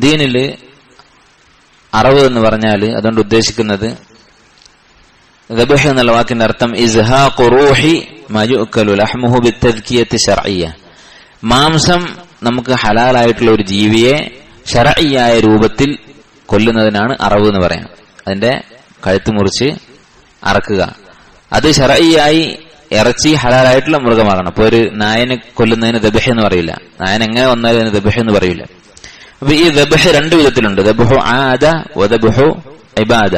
ദീനിൽ അറവ് എന്ന് പറഞ്ഞാൽ അതുകൊണ്ട് ഉദ്ദേശിക്കുന്നത് എന്നുള്ള വാക്കിന്റെ അർത്ഥം ഇസ്ഹാഖു റൂഹി മയുക്കലു ലഹ്മുഹു ബിത്തദ്കിയത്തി ശർഇയ്യ. മാംസം നമുക്ക് ഹലാലായിട്ടുള്ള ഒരു ജീവിയെ ഷറയ്യായ രൂപത്തിൽ കൊല്ലുന്നതിനാണ് അറവ് എന്ന് പറയാം അതിന്റെ കഴുത്ത് മുറിച്ച് അറക്കുക. അത് ഷറയ്യായി ഇറച്ചി ഹലാലായിട്ടുള്ള മൃഗമാകണം. അപ്പൊ ഒരു നായനെ കൊല്ലുന്നതിന് ദബഹ എന്ന് പറയില്ല. നായൻ എങ്ങനെ വന്നാലും അതിന് ദബഹ എന്ന് പറയില്ല. അപ്പൊ ഈ ദബഹ രണ്ടു വിധത്തിലുണ്ട്. ദബഹു ആദ വദബഹു ഇബാദ.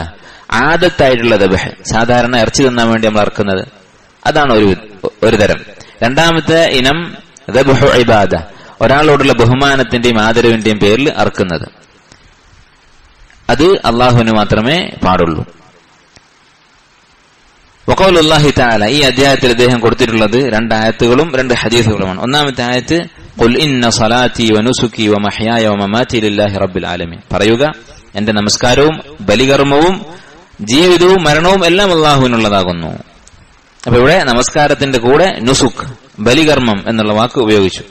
ആദത്തായിട്ടുള്ള ദബഹ്. സാധാരണ ഇറച്ചി തിന്നാൻ വേണ്ടി നമ്മൾ ഇറക്കുന്നത് അതാണ് ഒരു ഒരു തരം. രണ്ടാമത്തെ ഇനം ദബഹു ഇബാദ. ഒരാളോടുള്ള ബഹുമാനത്തിന്റെയും ആദരവിന്റെയും പേരിൽ അറക്കുന്നത് അത് അള്ളാഹുവിന് മാത്രമേ പാടുള്ളൂ. വക്കൗലുല്ലാഹി താല ഈ അധ്യായത്തിൽ അദ്ദേഹം കൊടുത്തിട്ടുള്ളത് രണ്ട് ആയത്തുകളും രണ്ട് ഹദീസുകളുമാണ്. ഒന്നാമത്തെ ആയത്ത് ഖുൽ ഇന്ന സലാത്തി വനുസുക്കി വമഹ്യായ വമമാതി ലില്ലാഹി റബ്ബിൽ ആലമീൻ പറയുക എന്റെ നമസ്കാരവും ബലികർമ്മവും ജീവിതവും മരണവും എല്ലാം അള്ളാഹുവിനുള്ളതാകുന്നു. അപ്പൊ ഇവിടെ നമസ്കാരത്തിന്റെ കൂടെ നുസുഖ് ബലികർമ്മം എന്നുള്ള വാക്ക് ഉപയോഗിച്ചു.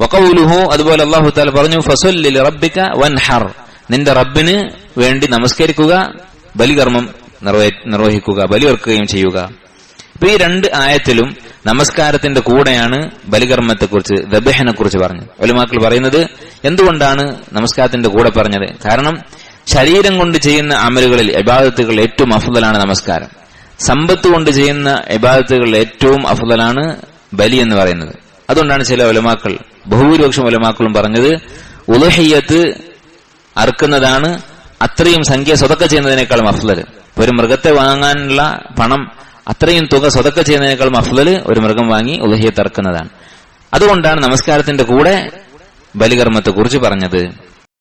വക്കൗലുഹു അതുപോലെ അള്ളാഹു താല പറഞ്ഞു ഫസുല്ലിൽ റബ്ബിക വൻഹർ. നിന്റെ റബ്ബിന് വേണ്ടി നമസ്കരിക്കുക ബലികർമ്മം നിർവഹി- നിർവഹിക്കുക ബലിവർക്കുകയും ചെയ്യുക. അപ്പൊ ഈ രണ്ട് ആയത്തിലും നമസ്കാരത്തിന്റെ കൂടെയാണ് ബലികർമ്മത്തെക്കുറിച്ച് ദബഹനെ കുറിച്ച് പറഞ്ഞത്. ഒലിമാക്കൾ പറയുന്നത് എന്തുകൊണ്ടാണ് നമസ്കാരത്തിന്റെ കൂടെ പറഞ്ഞത്? കാരണം ശരീരം കൊണ്ട് ചെയ്യുന്ന അമലുകളിൽ ഇബാദത്തുകൾ ഏറ്റവും അഫുതലാണ് നമസ്കാരം. സമ്പത്ത് കൊണ്ട് ചെയ്യുന്ന ഇബാദത്തുകൾ ഏറ്റവും അഫുതലാണ് ബലി എന്ന് പറയുന്നത്. അതുകൊണ്ടാണ് ചില ഒലമാക്കൾ ബഹുഭൂരിപക്ഷം ഒലമാക്കളും പറഞ്ഞത് ഉലഹയ്യത്ത് അറുക്കുന്നതാണ് അത്രയും സംഖ്യ സ്വതക്ക ചെയ്യുന്നതിനേക്കാളും അഫ്ലൽ ഒരു മൃഗത്തെ വാങ്ങാനുള്ള പണം അത്രയും തുക സ്വതക്ക ചെയ്യുന്നതിനേക്കാൾ മഫ്ലല് ഒരു മൃഗം വാങ്ങി ഉലഹിയെ തറക്കുന്നതാണ്. അതുകൊണ്ടാണ് നമസ്കാരത്തിന്റെ കൂടെ ബലികർമ്മത്തെ കുറിച്ച് പറഞ്ഞത്.